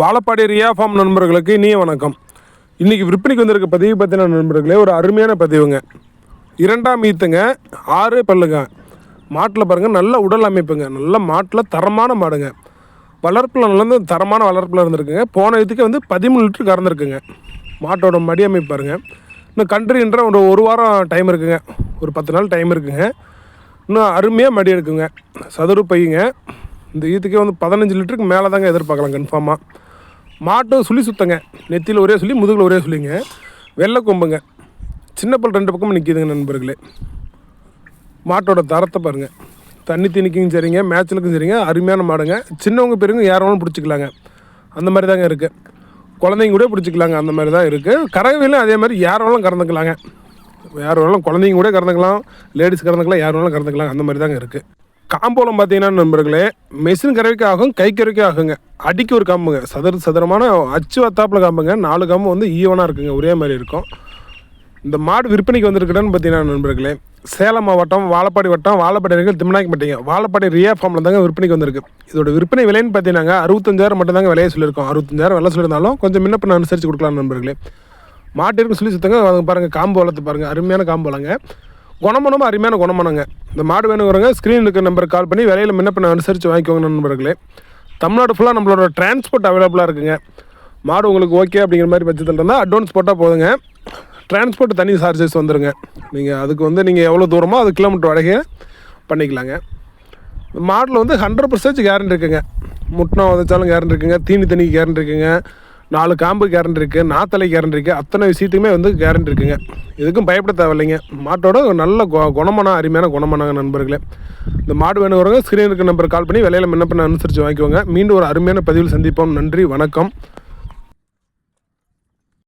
Vazhapadi Riya form நண்பர்களுக்கு இனிய வணக்கம். இன்றைக்கி விற்பனைக்கு வந்திருக்க பதிவு பற்றின நண்பர்களே ஒரு அருமையான பதிவுங்க. இரண்டாம் ஈத்துங்க ஆறு பல்லுங்க. மாட்டில் பாருங்கள் நல்ல உடல் அமைப்புங்க. நல்ல மாட்டில் தரமான மாடுங்க. வளர்ப்பில் நல்லது தரமான வளர்ப்பில் இருந்திருக்குங்க. போன இதுக்கு வந்து பதிமூணு லிட்டர் கறந்துருக்குங்க. மாட்டோட மடி அமைப்பு பாருங்கள் இன்னும் கன்றுன்ற ஒரு ஒரு வாரம் டைம் இருக்குங்க. ஒரு பத்து நாள் டைம் இருக்குங்க. இன்னும் அருமையாக மடி எடுக்குங்க. சதுரு பையுங்க இந்த ஈத்துக்கே வந்து பதினஞ்சு லிட்டருக்கு மேலே தாங்க எதிர்பார்க்கலாம் கன்ஃபார்மாக மாட்டும் சுழி சுத்தங்க. நெத்தியில் ஒரே சொல்லி முதுகில் ஒரே சொல்லிங்க வெள்ளை கொம்புங்க. சின்ன பல் ரெண்டு பக்கமும் நிற்கிதுங்க நண்பர்களே. மாட்டோட தரத்தை பாருங்கள் தண்ணி தீனிக்கும் சரிங்க மேய்ச்சலுக்கும் சரிங்க அருமையான மாடுங்க. சின்னவங்க பெரியவங்க யாராலும் பிடிச்சிக்கலாங்க. அந்த மாதிரி தாங்க இருக்குது குழந்தைங்க கூட பிடிச்சிக்கலாங்க அந்த மாதிரி தான் இருக்குது கறவையிலும் அதே மாதிரி யார் வேணாலும் கறந்துக்கலாங்க. யார் வேணாலும் குழந்தைங்க கூட கறந்துக்கலாம் லேடிஸ் கறந்துக்கலாம் யார் வேணாலும் கறந்துக்கலாம் அந்த மாதிரி தாங்க இருக்குது காம்போலம் பார்த்தீங்கன்னா நண்பர்களே மெஷின் கரைக்கு ஆகும் கை கறவைக்கு ஆகுங்க அடிக்கு ஒரு காம்புங்க. சதுர சதுரமான அச்சு வத்தாப்பில் காம்புங்க. நாலு காம்பு வந்து ஈவனாக இருக்குங்க. ஒரே மாதிரி இருக்கும். இந்த மாடு விற்பனைக்கு வந்திருக்கிறேன்னு பார்த்தீங்கன்னா நண்பர்களே சேலம் மாவட்டம் வாழப்பாடி வட்டம் வாழப்பாடி அருகில் திம்னாக்கிப்பட்டிங்க வாழப்பாடி ரியா ஃபார்மில் தாங்க விற்பனைக்கு வந்திருக்கு. இதோட விற்பனை விலைன்னு பார்த்தீங்கன்னா அறுபத்தஞ்சாயிரம் மட்டும் தாங்க விலையை சொல்லியிருக்கோம். அறுபத்தஞ்சாயிரம் விலை சொல்லியிருந்தாலும் கொஞ்சம் முன்ன பின்ன அனுசரித்து கொடுக்கலாம் நண்பர்களே. மாட்டிற்கு சொல்லி சுத்தங்க பாருங்கள் காம்பு வளர்த்து பாருங்கள் அருமையான காம்பு வளங்க குணமனமும் அருமையான குணமனங்க. இந்த மாடு வேணுங்கிறவங்க ஸ்க்ரீன் இருக்க நம்பருக்கு கால் பண்ணி விலையில் முன்ன அனுசரித்து வாங்கிக்கோங்க நண்பர்களே. தமிழ்நாடு ஃபுல்லாக நம்மளோட டிரான்ஸ்போர்ட் அவைலபிளாக இருக்குங்க. மாடு உங்களுக்கு ஓகே அப்படிங்கிற மாதிரி பட்சத்தில் இருந்தால் அட்வான்ஸ் போட்டால் போதுங்க. டிரான்ஸ்போர்ட் தனி சார்ஜஸ் வந்துடுங்க நீங்கள் அதுக்கு வந்து நீங்கள் எவ்வளோ தூரமோ அது கிலோமீட்டர் வரைக்கும் பண்ணிக்கலாங்க. மாடில் வந்து ஹண்ட்ரட் பர்சன்டேஜ் கேரண்டி இருக்குங்க. முட்டினா உதச்சாலும் கேரண்டி இருக்குங்க. தீனி தனிக்கு கேரண்டி இருக்குங்க. நாலு காம்பு கேரண்ட் இருக்குது நாத்தலை கேரண்ட் இருக்குது அத்தனை விஷயத்துக்குமே வந்து கேரண்டி இருக்குங்க. எதுக்கும் பயப்பட தேவையில்லைங்க. மாட்டோட நல்ல கு குணமான அருமையான குணமானாங்க நண்பர்களே. இந்த மாடு வேணுங்கிறவங்க ஸ்க்ரீன் இருக்க நம்பர் கால் பண்ணி விலையில முன்ன பண்ண அனுசரித்து வாங்கிக்கோங்க. மீண்டும் ஒரு அருமையான பதிவில் சந்திப்போம். நன்றி வணக்கம்.